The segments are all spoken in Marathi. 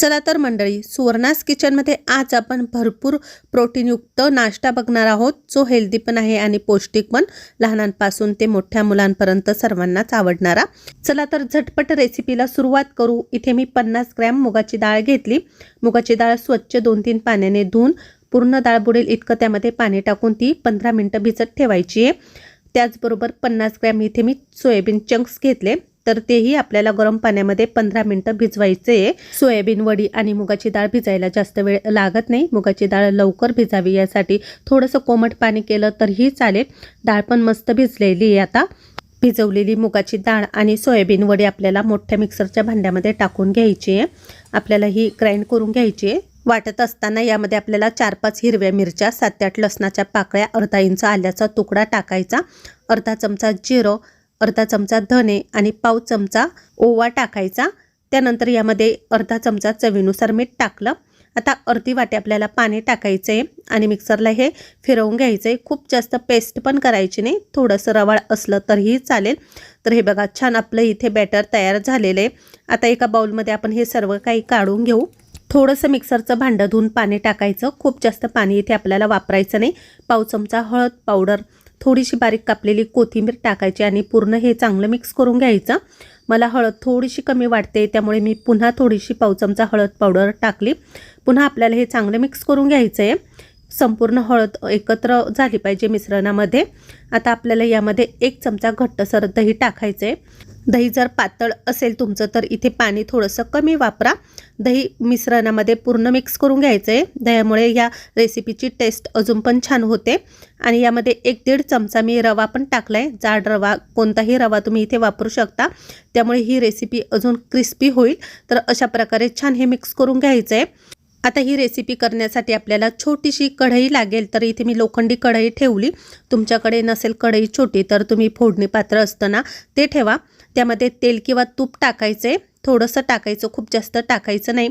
चला तर मंडळी सुवर्णास किचनमध्ये आज आपण भरपूर प्रोटीनयुक्त नाश्ता बघणार आहोत. जो हेल्दी पण आहे आणि पौष्टिक पण. लहानांपासून ते मोठ्या मुलांपर्यंत सर्वांनाच आवडणारा. चला तर झटपट रेसिपीला सुरुवात करू. इथे मी पन्नास ग्रॅम मुगाची डाळ घेतली. मुगाची डाळ स्वच्छ दोन तीन पाण्याने धुवून पूर्ण डाळ बुडेल इतकं त्यामध्ये पाणी टाकून ती पंधरा मिनटं भिजत ठेवायची आहे. त्याचबरोबर पन्नास ग्रॅम इथे मी सोयाबीन चंक्स घेतले. तर तेही आपल्याला गरम पाण्यामध्ये पंधरा मिनटं भिजवायचे. आहे सोयाबीन वडी आणि मुगाची डाळ भिजायला जास्त वेळ लागत नाही. मुगाची डाळ लवकर भिजावी यासाठी थोडंसं कोमट पाणी केलं तरीही चालेल. डाळ पण मस्त भिजलेली आहे आता. भिजवलेली मुगाची डाळ आणि सोयाबीन वडी आपल्याला मोठ्या मिक्सरच्या भांड्यामध्ये टाकून घ्यायची आहे. आपल्याला ही ग्राइंड करून घ्यायची आहे. वाटत असताना यामध्ये आपल्याला चार पाच हिरव्या मिरच्या सात आठ लसणाच्या पाकळ्या अर्धा इंच आल्याचा तुकडा टाकायचा. अर्धा चमचा जिरं अर्धा चमचा धने आणि पाव चमचा ओवा टाकायचा. त्यानंतर यामध्ये अर्धा चमचा चवीनुसार मीठ टाकलं. आता अर्धी वाटी आपल्याला पाणी टाकायचं आहे आणि मिक्सरला हे फिरवून घ्यायचं आहे खूप जास्त पेस्ट पण करायची नाही. थोडंसं रवाळ असलं तरीही चालेल. तर हे बघा छान आपलं इथे बॅटर तयार झालेलं आहे आता एका बाउलमध्ये आपण हे सर्व काही काढून घेऊ. थोडंसं मिक्सरचं भांडं धुवून पाणी टाकायचं. खूप जास्त पाणी इथे आपल्याला वापरायचं नाही. पाव चमचा हळद पावडर थोडीशी बारीक कापलेली कोथिंबीर टाकायची आणि पूर्ण हे चांगलं मिक्स करून घ्यायचं. मला हळद थोडीशी कमी वाटते त्यामुळे मी पुन्हा थोडीशी पाव चमचा हळद पावडर टाकली. पुन्हा आपल्याला हे चांगलं मिक्स करून घ्यायचं आहे संपूर्ण हळद एकत्र झाली पाहिजे मिश्रणामध्ये. आता आपल्याला यामध्ये एक चमचा घट्टसर दही टाकायचं आहे दही जर पातळ असेल तुमचं तर इथे पाणी थोडंसं कमी वापरा. दही मिश्रणामध्ये पूर्ण मिक्स करून घ्यायचं आहे दह्यामुळे या रेसिपीची टेस्ट अजून पण छान होते. आणि यामध्ये एक दीड चमचा मी रवा पण टाकला आहे जाड रवा कोणताही रवा तुम्ही इथे वापरू शकता. त्यामुळे ही रेसिपी अजून क्रिस्पी होईल. तर अशा प्रकारे छान हे मिक्स करून घ्यायचं आहे आता ही रेसिपी करण्यासाठी आपल्याला छोटीशी कढई लागेल तर इथे मी लोखंडी कढई ठेवली. तुमच्याकडे नसेल कढई छोटी तर तुम्ही फोडणी पात्र असताना ते ठेवा. त्यामध्ये तेल किंवा तूप टाकायचं. आहे थोडंसं टाकायचं खूप जास्त टाकायचं नाही.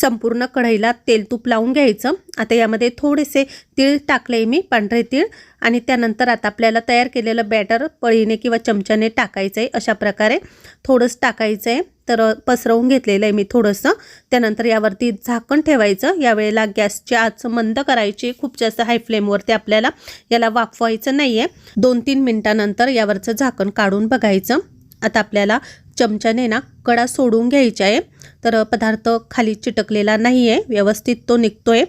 संपूर्ण कढईला तेल तूप लावून घ्यायचं. आता यामध्ये थोडेसे तीळ टाकले मी पांढरे तीळ. आणि त्यानंतर आता आपल्याला तयार केलेलं बॅटर पळीने किंवा चमच्याने टाकायचं आहे अशा प्रकारे. थोडंसं टाकायचं आहे तर पसरवून घेतलेलं आहे मी थोडंसं. त्यानंतर यावरती झाकण ठेवायचं. यावेळेला गॅसची आच मंद करायची. खूप जास्त हाय फ्लेमवरती आपल्याला याला वाफवायचं नाही आहे दोन तीन मिनटानंतर यावरचं झाकण काढून बघायचं. आता आपल्याला चमच्याने ना कडा सोडून घ्यायचा आहे. तर पदार्थ खाली चिटकलेला नाही आहे व्यवस्थित तो निघतो आहे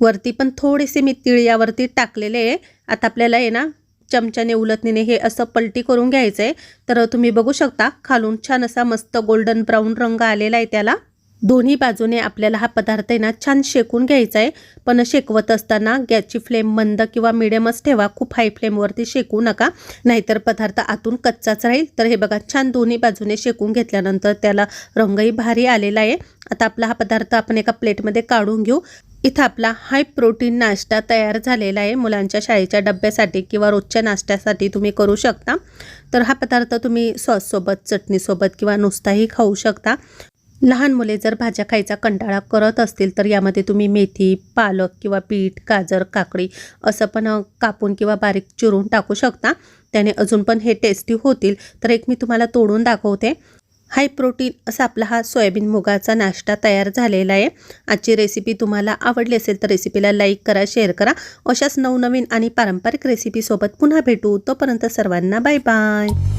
वरती पण थोडेसे मी तीळ यावरती टाकलेले आहे. आता आपल्याला आहे ना चमच्याने उलटणीने हे असं पलटी करून घ्यायचं आहे तर तुम्ही बघू शकता खालून छान असा मस्त गोल्डन ब्राऊन रंग आलेला आहे त्याला. दोन्ही बाजूने आपल्याला हा पदार्थ आहे ना छान शेकून घ्यायचा आहे. पण शेकवत असताना गॅसची फ्लेम मंद किंवा मिडियमच ठेवा. खूप हाय फ्लेमवरती शेकू नका. नाहीतर पदार्थ आतून कच्चाच राहील. तर हे बघा छान दोन्ही बाजूने शेकून घेतल्यानंतर त्याला रंगही भारी आलेला आहे. आता आपला हा पदार्थ आपण एका प्लेटमध्ये काढून घेऊ. इथं आपला हाय प्रोटीन नाश्ता तयार झालेला आहे. मुलांच्या शाळेच्या डब्यासाठी किंवा रोजच्या नाश्त्यासाठी तुम्ही करू शकता. तर हा पदार्थ तुम्ही सॉससोबत चटणीसोबत किंवा नुसताही खाऊ शकता. लहान मुले जर भाज्या खायचा कंटाळा करत असतील तर यामध्ये तुम्ही मेथी पालक किंवा पीठ गाजर काकडी असं पण कापून किंवा बारीक चिरून टाकू शकता. त्याने अजून पण हे टेस्टी होतील. तर एक मी तुम्हाला तोडून दाखवते. हाय प्रोटीन असा आपला हा सोयाबीन मुगाचा नाश्ता तयार झालेला आहे. आजची रेसिपी तुम्हाला आवडली असेल तर रेसिपीला लाईक करा शेअर करा. अशाच नवनवीन आणि पारंपरिक रेसिपीसोबत पुन्हा भेटू. तोपर्यंत सर्वांना बाय बाय